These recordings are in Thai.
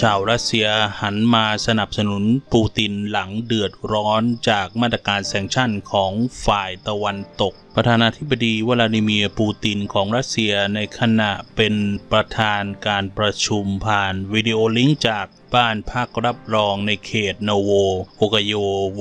ชาวรัสเซียหันมาสนับสนุนปูตินหลังเดือดร้อนจากมาตรการแซงชั่นของฝ่ายตะวันตก ประธานาธิบดีวลาดิเมียร์ปูตินของรัสเซียในขณะเป็นประธานการประชุมผ่านวิดีโอลิงก์จากบ้านพักรับรองในเขตโนโวโอกโยโว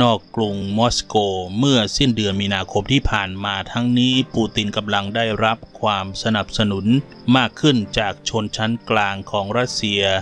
นอกกรุงมอสโก เมื่อสิ้นเดือนมีนาคมที่ผ่านมาทั้งนี้ปูตินกำลังได้รับความสนับสนุนมากขึ้นจากชนชั้นกลางของรัสเซีย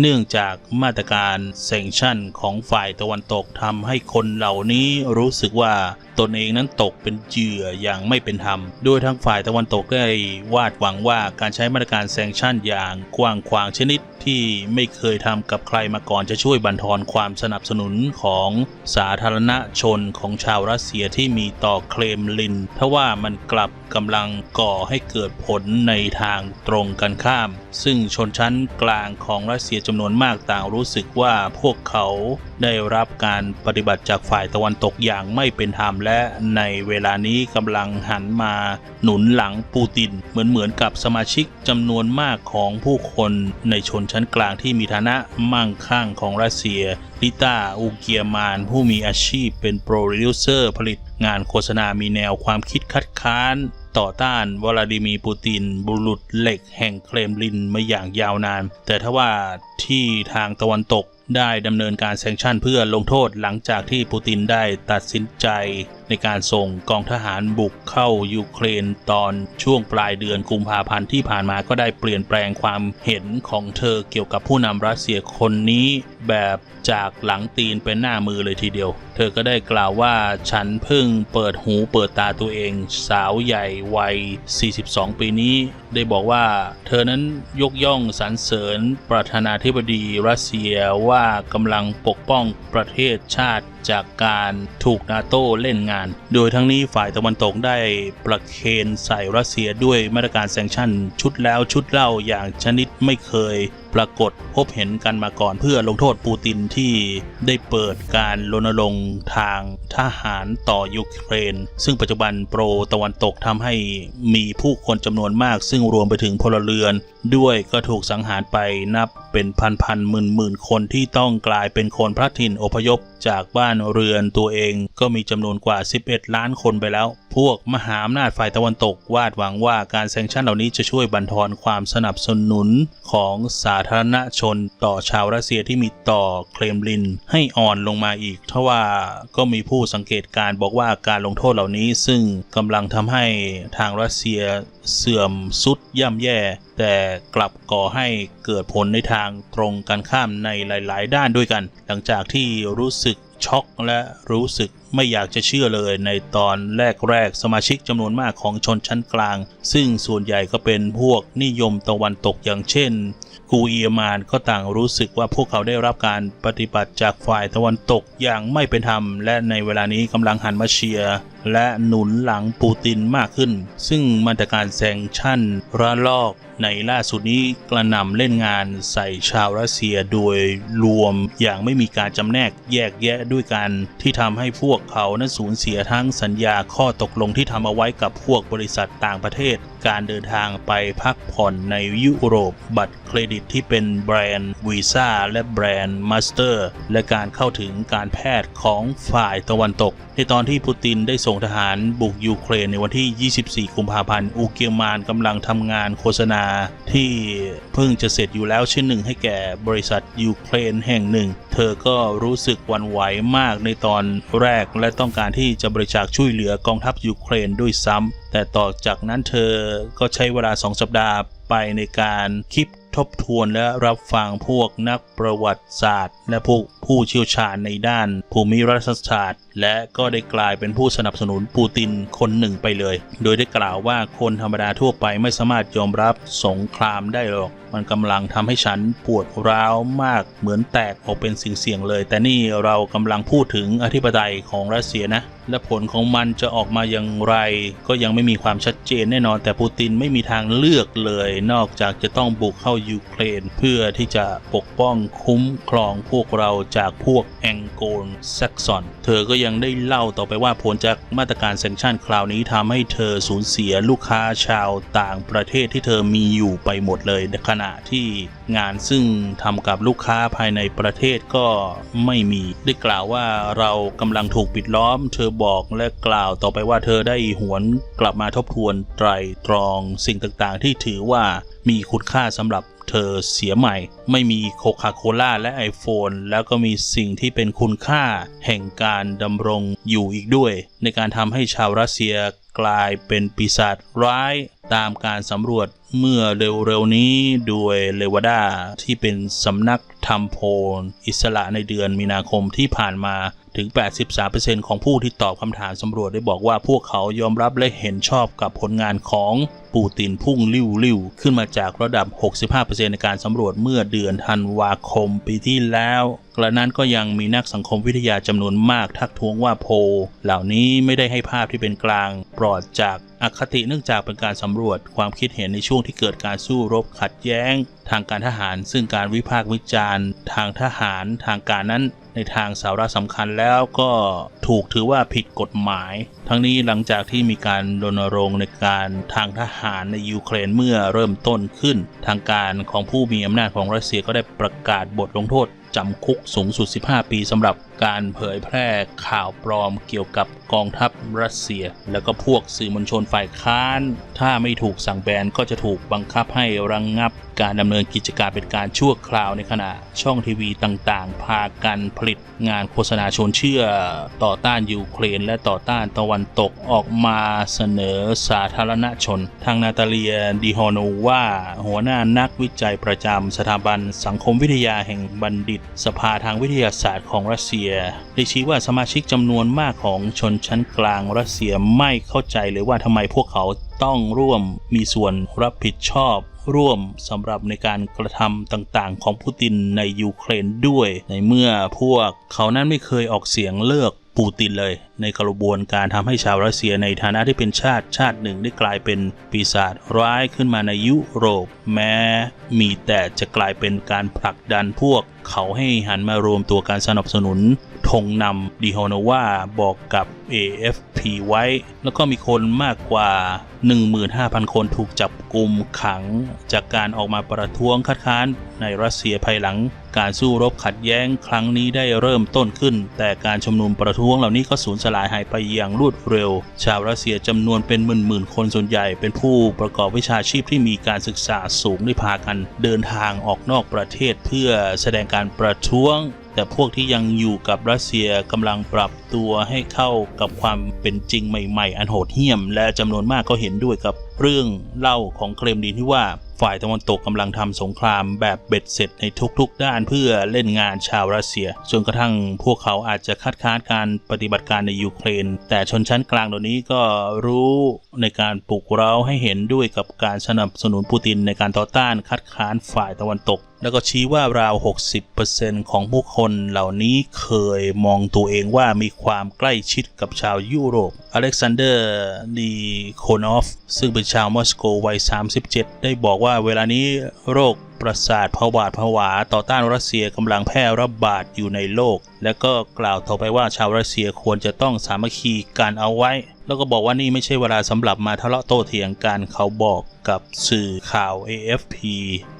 เนื่องจากมาตรการเซงชั่นของฝ่ายตะวันตกทำให้คนเหล่านี้รู้สึกว่าตนเองนั้นตกเป็นเหยื่ออย่างไม่เป็นธรรม โดยทั้งฝ่ายตะวันตกได้วาดหวังว่าการใช้มาตรการแซงชั่นอย่างกว้างขวางชนิดที่ไม่เคยทำกับใครมาก่อนจะช่วยบั่นทอนความสนับสนุนของสาธารณชนของชาวรัสเซียที่มีต่อเครมลินทว่ามันกลับกำลังก่อให้เกิดผลในทางตรงกันข้าม ซึ่งชนชั้นกลางของรัสเซียจำนวนมากต่างรู้สึกว่าพวกเขาได้รับการปฏิบัติจากฝ่ายตะวันตกอย่างไม่เป็นธรรมและในเวลานี้กำลังหันมาหนุนหลังปูตินเหมือนเหมือนกับสมาชิกจำนวนมากของผู้คนในชนชั้นกลางที่มีฐานะมั่งคั่งของรัสเซียลิต้าอูเกียมาน ผู้มีอาชีพเป็นโปรดิวเซอร์ผลิตงานโฆษณามีแนวความคิดคัดค้าน ต่อต้านวลาดิมีปูติน บุรุษเหล็กแห่งเครมลินมาอย่างยาวนาน แต่ทว่าที่ทางตะวันตก ได้ดำเนินการแซงชั่นเพื่อลงโทษหลังจากที่ปูตินได้ตัดสินใจในการส่งกองทหารบุกเข้ายูเครนตอนช่วงปลายเดือนกุมภาพันธ์ที่ผ่านมาก็ได้เปลี่ยนแปลงความเห็นของเธอเกี่ยวกับผู้นำรัสเซียคนนี้แบบจากหลังตีนเป็นหน้ามือเลยทีเดียว เธอก็ได้กล่าวว่าฉันเพิ่งเปิดหูเปิดตาตัวเอง สาวใหญ่วัย 42 ปีนี้ ได้บอกว่าเธอนั้นยกย่องสรรเสริญประธานาธิบดีรัสเซียว่าว่ากำลังปกป้องประเทศชาติ จากการถูกนาโต้เล่นงาน โดยทั้งนี้ฝ่ายตะวันตกได้ประเคนใส่รัสเซียด้วยมาตรการแซงชั่น ชุดแล้วชุดเล่าอย่างชนิดไม่เคยปรากฏพบเห็นกันมาก่อนเพื่อลงโทษปูตินที่ได้เปิดการรณรงค์ทางทหารต่อยูเครน ซึ่งปัจจุบันโปรตะวันตกทำให้มีผู้คนจำนวนมาก ซึ่งรวมไปถึงพลเรือน ด้วยก็ถูกสังหารไปนับเป็นพันพันหมื่นหมื่นคนที่ต้องกลายเป็นคนพระถิ่นอพยพจากบ้านเรือนตัวเองก็มีจำนวนกว่า 11 ล้านคนไปแล้ว พวกมหาอำนาจฝ่ายตะวันตกวาดหวังว่าการแซงชั่นเหล่านี้จะช่วยบั่นทอนความสนับสนุนของสาธารณชนต่อชาวรัสเซียที่มีต่อเครมลินให้อ่อนลงมาอีก ทว่าก็มีผู้สังเกตการบอกว่าการลงโทษเหล่านี้ ซึ่งกำลังทำให้ทางรัสเซีย เสื่อมสุดย่ำแย่ แต่กลับก่อให้เกิดผลในทางตรงกันข้ามในหลาย ๆ ด้านด้วยกัน หลังจากที่รู้สึกช็อกและรู้สึกไม่อยากจะเชื่อเลยในตอนแรก ๆ สมาชิกจำนวนมากของชนชั้นกลาง ซึ่งส่วนใหญ่ก็เป็นพวกนิยมตะวันตกอย่างเช่น กูเอียมานก็ต่างรู้สึกว่าพวกเขาได้รับการปฏิบัติจากฝ่ายตะวันตกอย่างไม่เป็นธรรม และในเวลานี้กำลังหันมาเชียร์ และหนุนหลังปูตินมากขึ้น ซึ่งมาตรการแซงชั่นระลอกในล่าสุดนี้กระหน่ำเล่นงานใส่ชาวรัสเซียโดยรวมอย่างไม่มีการจำแนกแยกแยะด้วยกันที่ทำให้พวกเขานั้นสูญเสียทั้งสัญญาข้อตกลงที่ทำเอาไว้กับพวกบริษัทต่างประเทศ การเดินทางไปพักผ่อนในยุโรป บัตรเครดิตที่เป็นแบรนด์วีซ่าและแบรนด์มาสเตอร์และการเข้าถึงการแพทย์ของฝ่ายตะวันตก ในตอนที่ปูตินได้ส่งทหารบุกยูเครนในวันที่ 24 กุมภาพันธ์ อูเกียมานกำลังทำงานโฆษณาที่เพิ่งจะเสร็จอยู่แล้วชิ้นหนึ่งให้แก่บริษัทยูเครนแห่งหนึ่ง เธอก็รู้สึกวั่นไหวมากในตอนแรกและต้องการที่จะบริจาคช่วยเหลือกองทัพยูเครนด้วยซ้ำแต่ต่อจากนั้นเธอก็ใช้เวลาสองสัปดาห์ไปในการคิดทบทวนและรับฟังพวกนักประวัติศาสตร์ และพวก ผู้เชี่ยวชาญในด้านภูมิรัฐศาสตร์ และก็ได้กลายเป็นผู้สนับสนุนปูตินคนหนึ่งไปเลย โดยได้กล่าวว่าคนธรรมดาทั่วไปไม่สามารถยอมรับสงครามได้หรอก มันกำลังทำให้ฉันปวดร้าวมากเหมือนแตกออกเป็นสิ่งเสี่ยงเลย แต่นี่เรากำลังพูดถึงอธิปไตยของรัสเซียนะและผลของมันจะออกมาอย่างไร ก็ยังไม่มีความชัดเจนแน่นอน แต่ปูตินไม่มีทางเลือกเลย นอกจากจะต้องบุกเข้ายูเครน เพื่อที่จะปกป้องคุ้มครองพวกเราจากพวกแองโกลแซกซอน เธอก็ยังได้เล่าต่อไปว่าผลจากมาตรการแซงชั่นคราวนี้ทำให้เธอสูญเสียลูกค้าชาวต่างประเทศที่เธอมีอยู่ไปหมดเลยขณะที่งานซึ่งทำกับลูกค้าภายในประเทศก็ไม่มี ได้กล่าวว่าเรากำลังถูกปิดล้อม เธอบอกและกล่าวต่อไปว่าเธอได้หวนกลับมาทบทวนไตรตรองสิ่งต่างๆ ที่ถือว่ามีคุณค่าสำหรับ เธอเสียใหม่ ไม่มีโคคาโคล่าและ iPhone แล้วก็มีสิ่งที่เป็นคุณค่าแห่งการดำรงอยู่อีกด้วย ในการทำให้ชาวรัสเซียกลายเป็นปีศาจร้ายตามการสำรวจเมื่อเร็วๆนี้โดยเลวดาที่เป็นสำนัก ทำโพลอิสระในเดือนมีนาคมที่ผ่านมาถึง 83%ของผู้ที่ตอบคำถามสำรวจได้บอกว่าพวกเขายอมรับและเห็นชอบกับผลงานของปูตินพุ่งลิ่วลิ่วขึ้นมาจากระดับ 65%ในการสำรวจเมื่อเดือนธันวาคมปีที่แล้วกระนั้นก็ยังมีนักสังคมวิทยาจำนวนมากทักท้วงว่าโพลเหล่านี้ไม่ได้ให้ภาพที่เป็นกลาง ปลอดจากอคติเนื่องจากเป็นการสำรวจความคิดเห็นในช่วงที่เกิดการสู้รบขัดแย้ง ทางการทหาร ซึ่งการวิพากษ์วิจารณ์ทางทหารทางการนั้นในทางสาระสำคัญแล้วก็ถูกถือว่าผิดกฎหมาย ทั้งนี้หลังจากที่มีการรณรงค์ในการทางทหารในยูเครนเมื่อเริ่มต้นขึ้น ทางการของผู้มีอำนาจของรัสเซียก็ได้ประกาศบทลงโทษจำคุกสูงสุด 15 ปีสำหรับการเผยแพร่ข่าวปลอมเกี่ยวกับกองทัพรัสเซีย แล้วก็พวกสื่อมวลชนฝ่ายค้าน ถ้าไม่ถูกสั่งแบนก็จะถูกบังคับให้ระงงับ การดำเนินกิจการเป็นการชั่วคราวในขณะ ช่องทีวีต่างๆ พากันผลิตงานโฆษณาชวนเชื่อ ต่อต้านยูเครน และต่อต้านตะวันตกออกมาเสนอสาธารณชน ทางนาตาเลียดิฮอนโนว่าหัวหน้านักวิจัยประจำสถาบันสังคมวิทยาแห่งบัณฑิต สภาทางวิทยาศาสตร์ของรัสเซียได้ชี้ว่าสมาชิกจำนวนมากของชนชั้นกลางรัสเซียไม่เข้าใจเลยว่าทำไมพวกเขาต้องร่วมมีส่วนรับผิดชอบร่วมสำหรับในการกระทำต่างๆ ของปูตินในยูเครนด้วย ในเมื่อพวกเขานั้นไม่เคยออกเสียงเลิก ปูตินเลย ในกระบวนการทำให้ชาวรัสเซียในฐานะที่เป็นชาติชาติหนึ่งได้กลายเป็นปีศาจร้ายขึ้นมาในยุโรป แม้มีแต่จะกลายเป็นการผลักดันพวกเขาให้หันมารวมตัวการสนับสนุน งนำดิฮอนวาบอกกับ AFP ไว้ แล้วก็มีคนมากกว่า 15,000 คนถูกจับกลุ่มขัง จากการออกมาประท้วงคัดค้านในรัสเซียภายหลัง การสู้รบขัดแย้งครั้งนี้ได้เริ่มต้นขึ้น แต่การชุมนุมประท้วงเหล่านี้ก็สูญสลายหายไปอย่างรวดเร็ว ชาวรัสเซียจำนวนเป็นหมื่นๆคนส่วนใหญ่เป็นผู้ประกอบวิชาชีพที่มีการศึกษาสูงได้พากัน เดินทางออกนอกประเทศเพื่อแสดงการประท้วง แต่พวกที่ยังอยู่กับรัสเซียกำลังปรับตัวให้เข้ากับความเป็นจริงใหม่ๆ อันโหดเหี้ยม และจำนวนมากก็เห็นด้วยกับเรื่องเล่าของเครมลินที่ว่าฝ่ายตะวันตกกำลังทำสงครามแบบเบ็ดเสร็จในทุกๆ ด้านเพื่อเล่นงานชาวรัสเซีย จนกระทั่งพวกเขาอาจจะคัดค้านการปฏิบัติการในยูเครน แต่ชนชั้นกลางเหล่านี้ก็รู้ในการปลุกเร้าให้เห็นด้วยกับการสนับสนุนปูตินในการต่อต้านคัดค้านฝ่ายตะวันตกแล้วก็ชี้ว่าราว 60%ของผู้คนเหล่านี้เคยมองตัวเองว่ามีความใกล้ชิดกับชาวยุโรป อเล็กซานเดอร์ดีโคนอฟ ซึ่งเป็นชาวมอสโกวัย 37 ได้บอกว่าเวลานี้โรค ประสาทผวาดผวาต่อต้านรัสเซียกำลังแพร่ระบาดอยู่ในโลก และก็กล่าวต่อไปว่าชาวรัสเซียควรจะต้องสามัคคีกันเอาไว้ แล้วก็บอกว่านี่ไม่ใช่เวลาสำหรับมาทะเลาะโต้เถียงกันเขาบอกกับสื่อข่าว AFP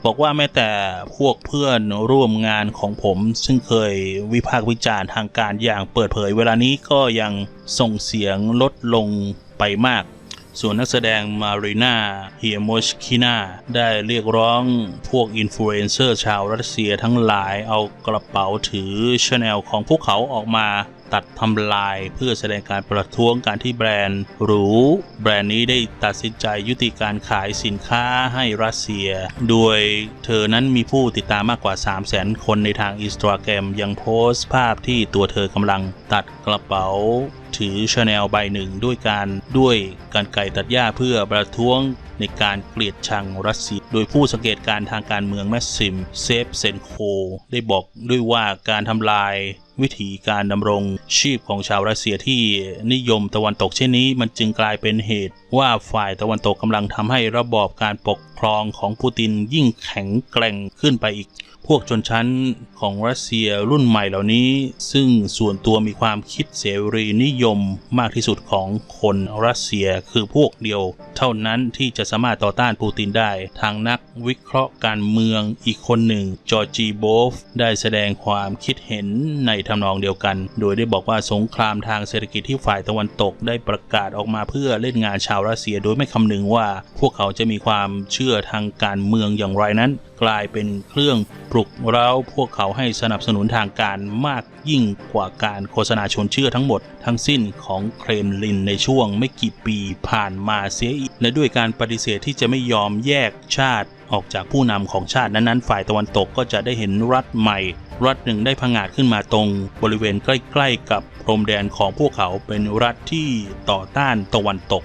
บอกว่าแม้แต่พวกเพื่อนร่วมงานของผม ซึ่งเคยวิพากษ์วิจารณ์ทางการอย่างเปิดเผย เวลานี้ก็ยังส่งเสียงลดลงไปมาก ส่วนนักแสดงมารีนาเฮียโมชคินาได้เรียกร้องพวกอินฟลูเอนเซอร์ชาวรัสเซียทั้งหลายเอากระเป๋าถือชาแนลของพวกเขาออกมา ตัดทำลายเพื่อแสดงการประท้วงการที่แบรนด์หรู แบรนด์นี้ได้ตัดสินใจยุติการขายสินค้าให้รัสเซีย โดยเธอนั้นมีผู้ติดตามมากกว่า 3 0 0 0 0 0 คนในทางอินสตาแกรมยังโพสต์ภาพที่ตัวเธอกำลังตัดกระเป๋าถือชาแนลใบหนึ่งด้วยการด้วยการไก่ตัดหญ้าเพื่อประท้วงในการเกลียดชังรัสเซีย โดยผู้สังเกตการทางการเมืองแมสซิม เซฟเซนโค ได้บอกด้วยว่าการทำลาย วิถีการดำรงชีพของชาวรัสเซียที่นิยมตะวันตกเช่นนี้มันจึงกลายเป็นเหตุ ว่าฝ่ายตะวันตกกำลังทำให้ระบอบการปกครองของปูตินยิ่งแข็งแกร่งขึ้นไปอีก พวกชนชั้นของรัสเซียรุ่นใหม่เหล่านี้ ซึ่งส่วนตัวมีความคิดเสรีนิยมมากที่สุดของคนรัสเซียคือพวกเดียว เท่านั้นที่จะสามารถต่อต้านปูตินได้ ทางนักวิเคราะห์การเมืองอีกคนหนึ่งจอร์จีโบฟได้แสดงความคิดเห็นในทำนองเดียวกัน โดยได้บอกว่าสงครามทางเศรษฐกิจที่ฝ่ายตะวันตกได้ประกาศออกมาเพื่อเล่นงานชาวรัสเซียโดยไม่คำนึงว่าพวกเขาจะมีความเชื่อทางการเมืองอย่างไรนั้น กลายเป็นเครื่องปลุกเร้าพวกเขาให้สนับสนุนทางการมากยิ่งกว่าการโฆษณาชวนเชื่อทั้งหมด ทั้งสิ้นของเครมลินในช่วงไม่กี่ปีผ่านมาเสียอีกและด้วยการปฏิเสธที่จะไม่ยอมแยกชาติออกจากผู้นำของชาตินั้นๆ ฝ่ายตะวันตกก็จะได้เห็นรัฐใหม่ รัฐหนึ่งได้พังาจขึ้นมาตรงบริเวณใกล้ ๆ กับพรมแดนของพวกเขาเป็นรัฐที่ต่อต้านตะวันตก